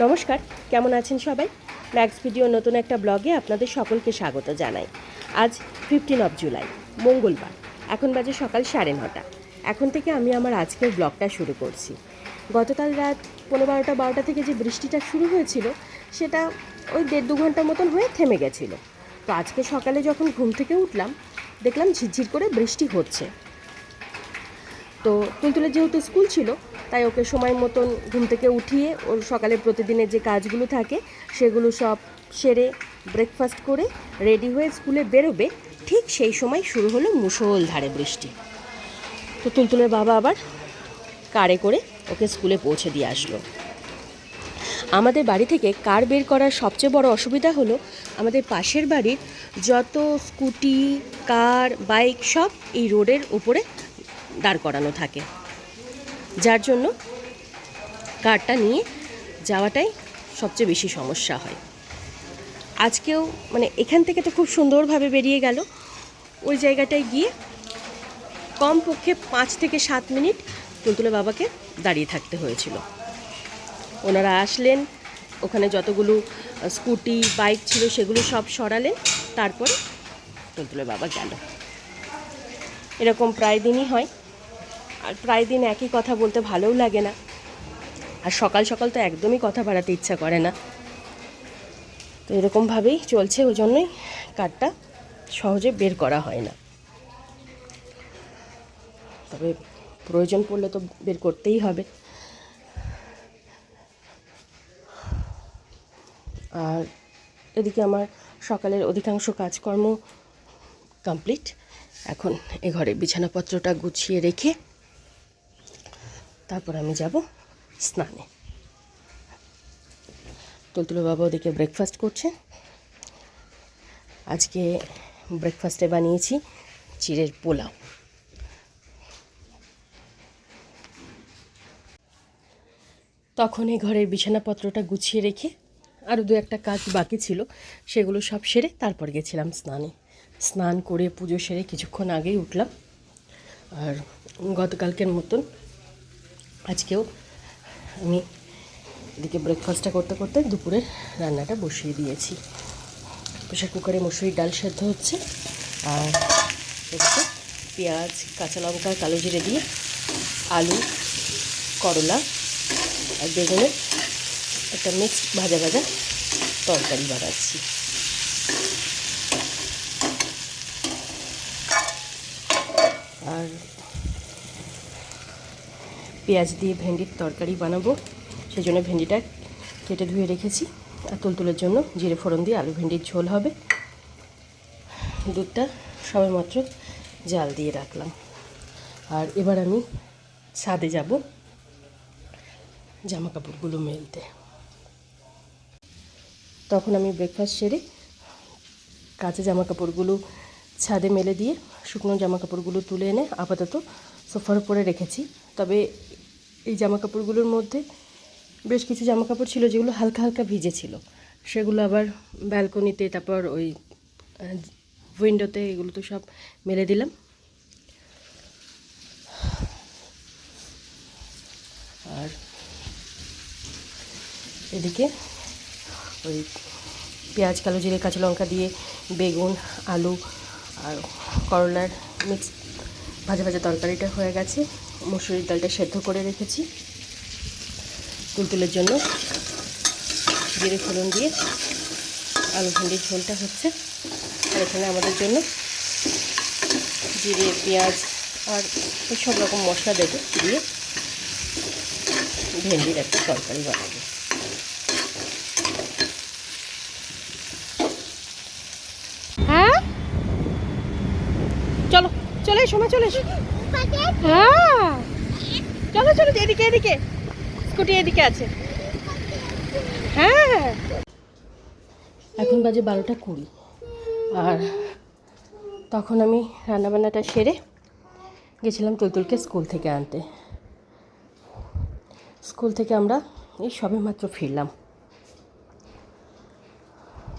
নমস্কার, কেমন আছেন সবাই? ম্যাক্স ভিডিও নতুন একটা ব্লগে আপনাদের সকলকে স্বাগত জানাই। আজ ফিফটিন অফ জুলাই মঙ্গলবার, এখন বাজে সকাল সাড়ে নটা। এখন থেকে আমি আমার আজকের ব্লগটা শুরু করছি। গতকাল রাত পনেরো বারোটা বারোটা থেকে যে বৃষ্টিটা শুরু হয়েছিল, সেটা ওই দেড় দু ঘণ্টার মতন হয়ে থেমে গেছিল। তো আজকে সকালে যখন ঘুম থেকে উঠলাম, দেখলাম ঝিরঝির করে বৃষ্টি হচ্ছে। তো তুলতুলের যেহেতু স্কুল ছিল তাই ওকে সময় মতন ঘুম থেকে উঠিয়ে ওর সকালে প্রতিদিনের যে কাজগুলো থাকে, সেগুলো সব সেরে ব্রেকফাস্ট করে রেডি হয়ে স্কুলে বেরোবে। ঠিক সেই সময় শুরু হলো মুষলধারে বৃষ্টি। তো তুলতুলের বাবা আবার কারে করে ওকে স্কুলে পৌঁছে দিয়ে আসলো। আমাদের বাড়ি থেকে কার বের করার সবচেয়ে বড় অসুবিধা হলো, আমাদের পাশের বাড়ির যত স্কুটি, কার, বাইক সব এই রোডের উপরে দাঁড় করানো থাকে। যার জন্য কারটা নিয়ে যাওয়াটাই সবচেয়ে বেশি সমস্যা হয়। আজকেও মানে এখান থেকে তো খুব সুন্দরভাবে বেরিয়ে গেল। ওই জায়গাটায় গিয়ে কমপক্ষে পাঁচ থেকে সাত মিনিট তুলতুলে বাবাকে দাঁড়িয়ে থাকতে হয়েছিল। ওনারা আসলেন, ওখানে যতগুলো স্কুটি, বাইক ছিল সেগুলো সব সরালেন, তারপরে তুলতুলে বাবা গেল। এরকম প্রায় দিনই হয়। আর প্রায় দিন একই কথা বলতে ভালোও লাগে না। আর সকাল সকাল তো একদমই কথা বাড়াতে ইচ্ছা করে না। তো এরকমভাবেই চলছে, ওই জন্যই কার্ডটা সহজে বের করা হয় না। তবে প্রয়োজন পড়লে তো বের করতেই হবে। আর এদিকে আমার সকালের অধিকাংশ কাজকর্ম কমপ্লিট। এখন এ ঘরে বিছানাপত্রটা গুছিয়ে রেখে তারপর আমি যাব স্নানে। তুলতুলো বাবা ওদিকে ব্রেকফাস্ট করছে আজকে ব্রেকফাস্টে বানিয়েছি চিড়ের পোলাও। তখন এই ঘরের বিছানাপত্রটা গুছিয়ে রেখে আরও দু একটা কাজ বাকি ছিল, সেগুলো সব সেরে তারপর গেছিলাম স্নানে। স্নান করে পুজো সেরে কিছুক্ষণ আগেই উঠলাম। আর গতকালকের মতন আজকেও আমি এদিকে ব্রেকফাস্টটা করতে করতে দুপুরের রান্নাটা বসিয়ে দিয়েছি। প্রেশার কুকারে মসুরির ডাল সেদ্ধ হচ্ছে আর পেঁয়াজ, কাঁচা লঙ্কা, কালো জিরে দিয়ে আলু, করলা আর বেগুনের একটা মিক্সড ভাজা ভাজা তরকারি বানাচ্ছি। আর পেঁয়াজ দিয়ে ভেন্ডির তরকারি বানাবো। সেই জন্য ভেন্ডিটা কেটে ধুয়ে রেখেছি। আর তুলতুলের জন্য জিরে ফোড়ন দিয়ে আলু ভেন্ডির ঝোল হবে। দুধটা সবেমাত্র জাল দিয়ে রাখলাম। আর এবার আমি ছাদে যাব জামা কাপড়গুলো মেলতে। তখন আমি ব্রেকফাস্ট সেরে কাঁচা জামা কাপড়গুলো ছাদে মেলে দিয়ে শুকনো জামা কাপড়গুলো তুলে এনে আপাতত সোফার উপরে রেখেছি। তবে এই জামা কাপড়গুলোর মধ্যে বেশ কিছু জামা কাপড় ছিল যেগুলো হালকা হালকা ভিজে ছিল। সেগুলো আবার ব্যালকনিতে, তারপর ওই উইন্ডোতে এগুলো তো সব মেলে দিলাম। আর এদিকে ওই পেঁয়াজ, কালো জিরে, কাঁচা লঙ্কা দিয়ে বেগুন, আলু আর করলার মিক্স ভাজা ভাজা তরকারিটা হয়ে গেছে। মুসুরির ডালটা সেদ্ধ করে রেখেছি। তুলতুলের জন্য জিরে ফোড়ন দিয়ে আলু ভেন্ডির ঝোলটা হচ্ছে। আর এখানে আমাদের জন্য জিরে, পেঁয়াজ আর সব রকম মশলা দেবে দিয়ে ভেন্ডির একটা তরকারি বানাবো হ্যাঁ চলো চলে হ্যাঁ। চলো চলো, এদিকে এদিকে। স্কুটি এদিকে আছে। হ্যাঁ। এখন বাজে বারোটা কুড়ি। আর তখন আমি রান্নাবান্নাটা সেরে গেছিলাম তুলতুলকে স্কুল থেকে আনতে। স্কুল থেকে আমরা এই সবে মাত্র ফিরলাম।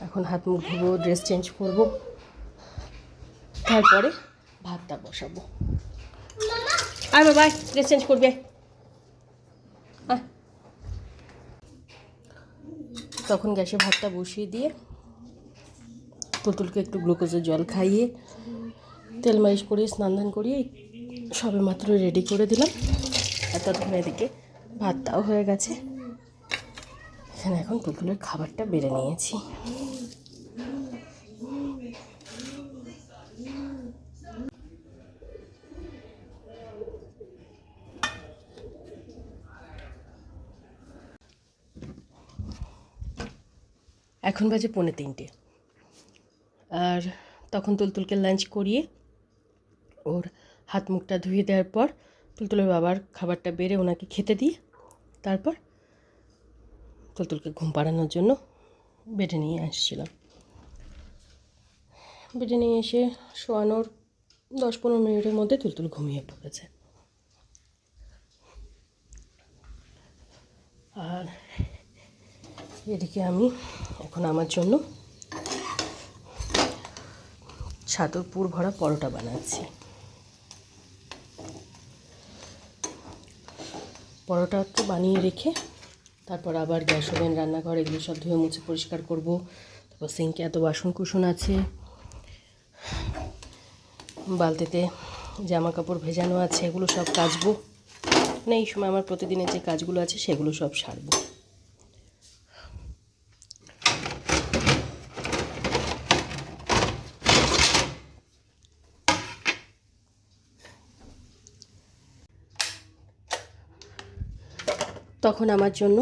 এখন হাত, মুখ ধুবো ড্রেস চেঞ্জ করব। তারপরে ভাতটা বসাবো। আর বাবাই ড্রেস চেঞ্জ করবে। তখন গ্যাসে ভাতটা বসিয়ে দিয়ে পুতুলকে একটু গ্লুকোজের জল খাইয়ে তেল মালিশ করিয়ে স্নান ধান করিয়ে সবে মাত্র রেডি করে দিলাম। আর ততক্ষণ এদিকে ভাতটাও হয়ে গেছে। এখানে এখন পুতুলের খাবারটা বেড়ে নিয়েছি। এখন বাজে পৌনে তিনটে। আর তখন তুলতুলকে লাঞ্চ করিয়ে ওর হাত মুখটা ধুয়ে দেওয়ার পর তুলতুলের বাবার খাবারটা বেড়ে ওনাকে খেতে দিয়ে তারপর তুলতুলকে ঘুম পাড়ানোর জন্য বেডে নিয়ে আসছিলাম। বেডে নিয়ে এসে শোয়ানোর দশ পনেরো মিনিটের মধ্যে তুলতুল ঘুমিয়ে পড়েছে। আর এদিকে আমি এখন আমার জন্য ছাতুর পুর ভরা পরোটা বানাচ্ছি। পরোটা তো বানিয়ে রেখে তারপর আবার গ্যাস ওভেন, রান্নাঘর এগুলো সব ধুয়ে মুছে পরিষ্কার করব। তারপর সিঙ্কে এত বাসন কুসন আছে। বালতিতে জামা কাপড় ভেজানো আছে, এগুলো সব কাচবো। মানে এই সময় আমার প্রতিদিনের যে কাজগুলো আছে সেগুলো সব সারবো। তখন আমার জন্য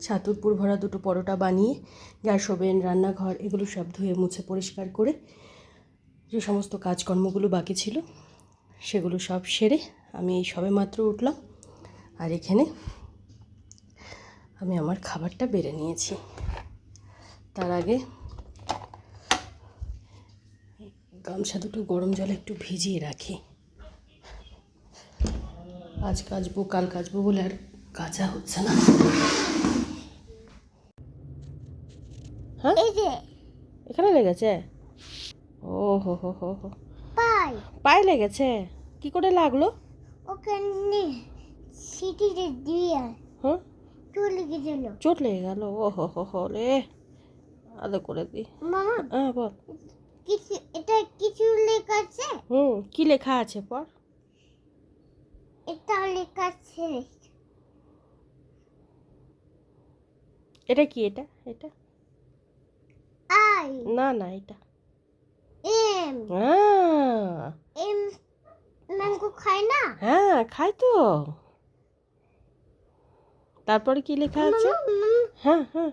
ছাতুরপুর ভরা দুটো পরোটা বানিয়ে, গ্যাস ওভেন, রান্নাঘর এগুলো সব ধুয়ে মুছে পরিষ্কার করে যে সমস্ত কাজকর্মগুলো বাকি ছিল সেগুলো সব সেরে আমি এই সবে মাত্র উঠলাম। আর এখানে আমি আমার খাবারটা বেড়ে নিয়েছি। তার আগে গামছা দুটো গরম জলে একটু ভিজিয়ে রাখি। আজ কাচবো কাল কাচবো বলে আর কাচা হচ্ছে না হ্যাঁ এখানে লেগেছে ও হো হো হো হো পাই পায়ে লেগেছে কি করে লাগল? ওখানে সিটিতে দিয়ে হ্যাঁ? চলে গেছিল চোট লেগে গেল। ও হো হো হো রে আদা করে দি। মামা। হ্যাঁ বল। কিছু এটা কিছু লেখা আছে? হুম কি লেখা আছে পর এটা লেখা আছে। এটা কি এটা? এটা? আই। না না এটা। এম। হ্যাঁ এম ম্যাঙ্গো খায় না? হ্যাঁ খায় তো। তারপরে কি লেখা আছে? হ্যাঁ হ্যাঁ।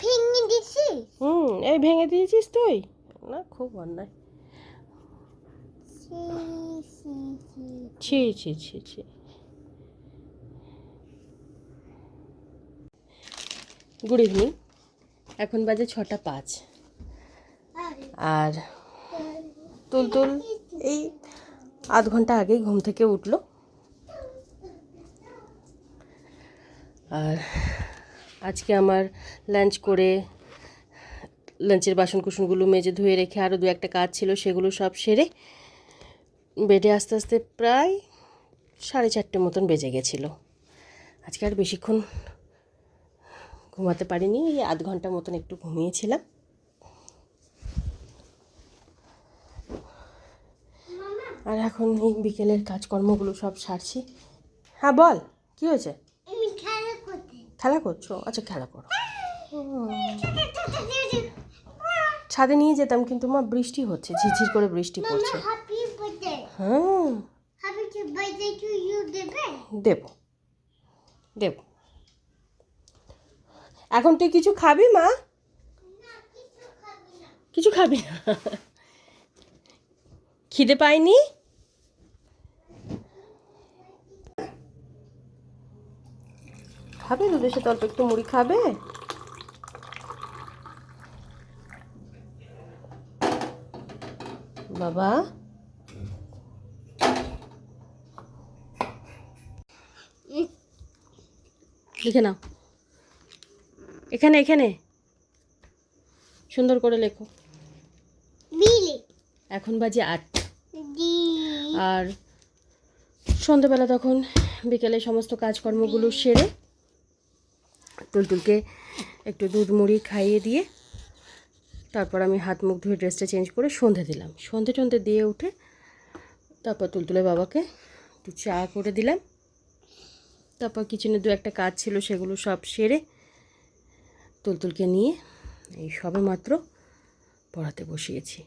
ভেঙে দিছি হুম এই ভেঙে দিয়েছিস তুই? না খুব অন্যায়। সি ছি ছি ছি ছি। Good evening. এখন বাজে ছটা পাঁচ। আর তুলতুল এই আধ ঘণ্টা আগেই ঘুম থেকে উঠল। আর আজকে আমার লাঞ্চ করে লাঞ্চের বাসন কুসনগুলো মেজে ধুয়ে রেখে আরও দু একটা কাজ ছিল, সেগুলো সব সেরে বেডে আস্তে আস্তে প্রায় সাড়ে চারটে মতন বেজে গেছিল। আজকে আর বেশিক্ষণ ঘুমাতে পারিনি এই আধ ঘণ্টা মতন একটু ঘুমিয়েছিলাম। আর এখন এই বিকেলের কাজকর্মগুলো সব সারছি। হ্যাঁ বল কি হয়েছে? খেলা করছ? আচ্ছা খেলা করো। ছাদে নিয়ে যেতাম কিন্তু মা বৃষ্টি হচ্ছে ঝিরঝির করে বৃষ্টি পড়ছে। হ্যাঁ। দেব। দেব। এখন তুই কিছু খাবি মা? কিছু খাবি না। খিদে পাইনি? খাবে দুধের সাথে অল্প একটু মুড়ি খাবে? বাবা? লিখে নাও। এখানে এখানে। সুন্দর করে লেখো। এখন বাজে আট। আর সন্ধেবেলা তখন বিকেলে সমস্ত কাজকর্মগুলো সেরে তুলতুলকে একটু দুধ মুড়ি খাইয়ে দিয়ে তারপর আমি হাত মুখ ধুয়ে ড্রেসটা চেঞ্জ করে সন্ধে দিলাম। সন্ধে টন্ধে দিয়ে উঠে তারপর তুলতুলে বাবাকে একটু চা করে দিলাম। তারপর কিচেনে দু একটা কাজ ছিল সেগুলো সব সেরে তুলতুলকে নিয়ে এই সবে মাত্র পড়াতে বসিয়েছি।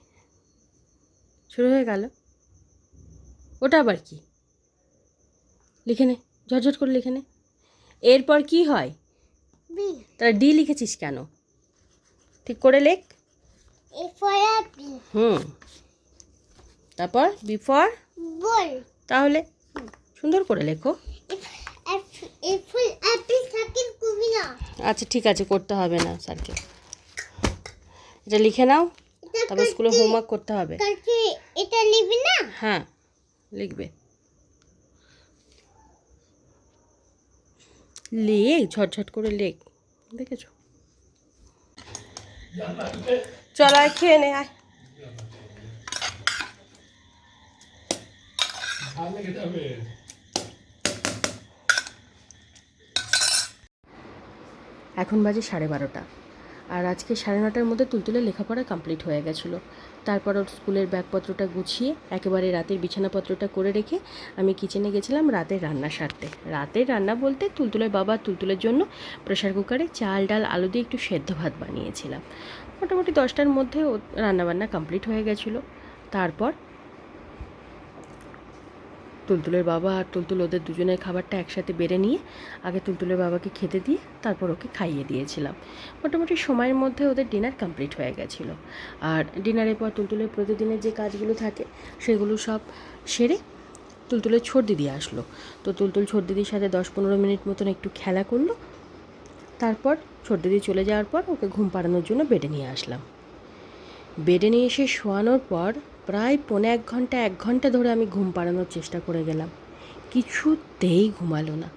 শুরু হয়ে গেল। ওটা আবার কি? লিখে নে ঝটঝট করে লিখে নে। এরপর কি হয়? বি। তারা ডি লিখেছিস কেন? ঠিক করে লেখ। হুম। তারপর বিফর বল। তাহলে সুন্দর করে লেখো। আচ্ছা ঠিক আছে করতে হবে না স্যারকে। এটা লিখে নাও তারপর স্কুলে হোমওয়ার্ক করতে হবে। এটা নিবি না? হ্যাঁ লিখবে। লেখ ঝটঝট করে লেখ দেখেছ? চল আয় খেয়ে নে আয়। এখন বাজে সাড়ে বারোটা। আর আজকে সাড়ে নটার মধ্যে তুলতুলে লেখাপড়া কমপ্লিট হয়ে গেছিল। তারপর ওর স্কুলের ব্যাগপত্রটা গুছিয়ে, একেবারে রাতের বিছানাপত্রটা করে রেখে আমি কিচেনে গেছিলাম রাতের রান্না সারতে। রাতের রান্না বলতে তুলতুলের বাবা তুলতুলের জন্য প্রেশার কুকারে চাল, ডাল, আলু দিয়ে একটু সেদ্ধ ভাত বানিয়েছিলাম। মোটামুটি দশটার মধ্যে রান্নাবান্না কমপ্লিট হয়ে গেছিল। তারপর তুলতুলের বাবা আর তুলতুল ওদের দুজনের খাবারটা একসাথে বেড়ে নিয়ে আগে তুলতুলের বাবাকে খেতে দিয়ে তারপর ওকে খাইয়ে দিয়েছিলাম। মোটামুটি সময়ের মধ্যে ওদের ডিনার কমপ্লিট হয়ে গেছিল। আর ডিনারের পর তুলতুলের প্রতিদিনের যে কাজগুলো থাকে সেগুলো সব সেরে তুলতুলের ছোট দিদি আসলো। তো তুলতুল ছোট দিদির সাথে দশ পনেরো মিনিট মতন একটু খেলা করল। তারপর ছোট দিদি চলে যাওয়ার পর ওকে ঘুম পাড়ানোর জন্য বেডে নিয়ে আসলাম। বেডে নিয়ে এসে শোয়ানোর পর প্রায় পৌনে এক ঘণ্টা এক ঘণ্টা ধরে আমি ঘুম পাড়ানোর চেষ্টা করে গেলাম। কিছুতেই ঘুমালো না।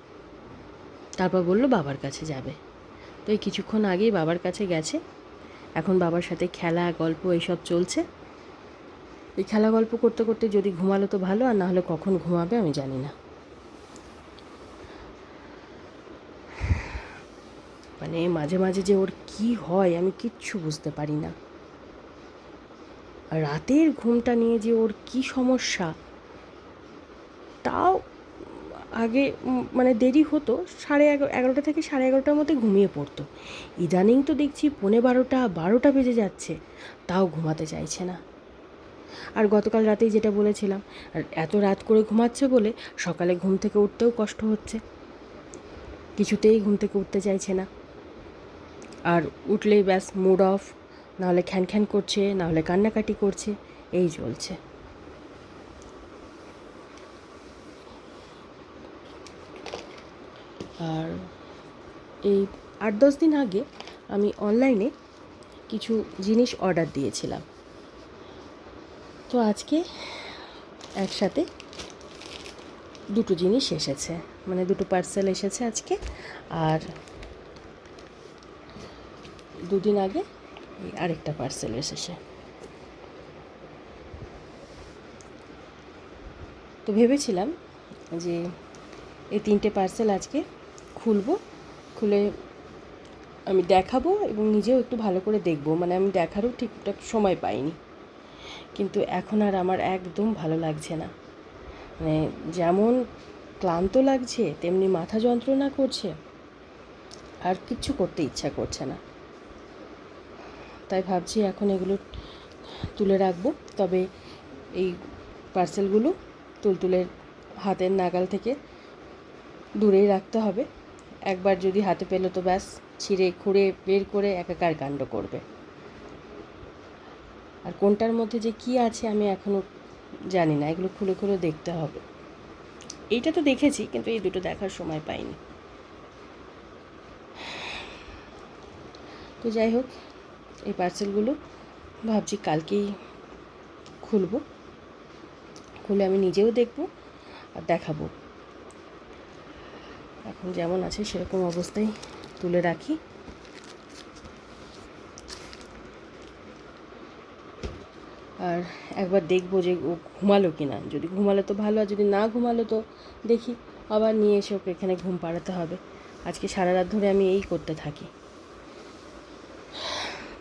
তারপর বলল, বাবার কাছে যাবে। তো এই কিছুক্ষণ আগেই বাবার কাছে গেছে। এখন বাবার সাথে খেলা, গল্প এইসব চলছে। এই খেলা, গল্প করতে করতে যদি ঘুমালো তো ভালো, আর না হলে কখন ঘুমাবে আমি জানি না। মানে মাঝে মাঝে যে ওর কি হয় আমি কিচ্ছু বুঝতে পারি না। রাতের ঘুমটা নিয়ে যে ওর কি সমস্যা, তাও আগে মানে দেরি হতো, সাড়ে এগারো, এগারোটা থেকে সাড়ে এগারোটার মধ্যে ঘুমিয়ে পড়তো। ইদানিং তো দেখছি পৌনে বারোটা বারোটা বেজে যাচ্ছে, তাও ঘুমাতে চাইছে না। আর গতকাল রাতেই যেটা বলেছিলাম, আর এত রাত করে ঘুমাচ্ছে বলে সকালে ঘুম থেকে উঠতেও কষ্ট হচ্ছে। কিছুতেই ঘুম থেকে উঠতে চাইছে না। আর উঠলেই ব্যাস মুড অফ নাহলে খ্যান খ্যান করছে, নাহলে কান্নাকাটি করছে, এই চলছে। আর এই আট দশ দিন আগে আমি অনলাইনে কিছু জিনিস অর্ডার দিয়েছিলাম। তো আজকে একসাথে দুটো জিনিস এসেছে মানে দুটো পার্সেল এসেছে আজকে, আর দুদিন আগে আরেকটা পার্সেল এসেছে। তো ভেবেছিলাম যে এই তিনটে পার্সেল আজকে খুলবো, খুলে আমি দেখাবো এবং নিজেও একটু ভালো করে দেখব। মানে আমি দেখারও ঠিকঠাক সময় পাইনি। কিন্তু এখন আর আমার একদম ভালো লাগছে না। মানে যেমন ক্লান্ত লাগছে, তেমনি মাথা যন্ত্রণা করছে, আর কিচ্ছু করতে ইচ্ছা করছে না। তাই ভাবছি এখন এগুলো তুলে রাখব। তবে এই পার্সেলগুলো তুলতুলের হাতের নাগাল থেকে দূরেই রাখতে হবে। একবার যদি হাতে পেল তো ব্যাস, ছিঁড়ে খুঁড়ে বের করে একাকার কাণ্ড করবে। আর কোনটার মধ্যে যে কি আছে আমি এখনও জানি না, এগুলো খুলে খুলে দেখতে হবে। এইটা তো দেখেছি, কিন্তু এই দুটো দেখার সময় পাইনি। তো যাই হোক এই পার্সেলগুলো ভাবছি কালকেই খুলবো। খুলে আমি নিজেও দেখব আর দেখাবো। এখন যেমন আছে সেরকম অবস্থায় তুলে রাখি। আর একবার দেখব যে ও ঘুমালো কি না যদি ঘুমালো তো ভালো, আর যদি না ঘুমালো তো দেখি। আবার নিয়ে এসে ওকে এখানে ঘুম পাড়াতে হবে। আজকে সারা রাত ধরে আমি এই করতে থাকি।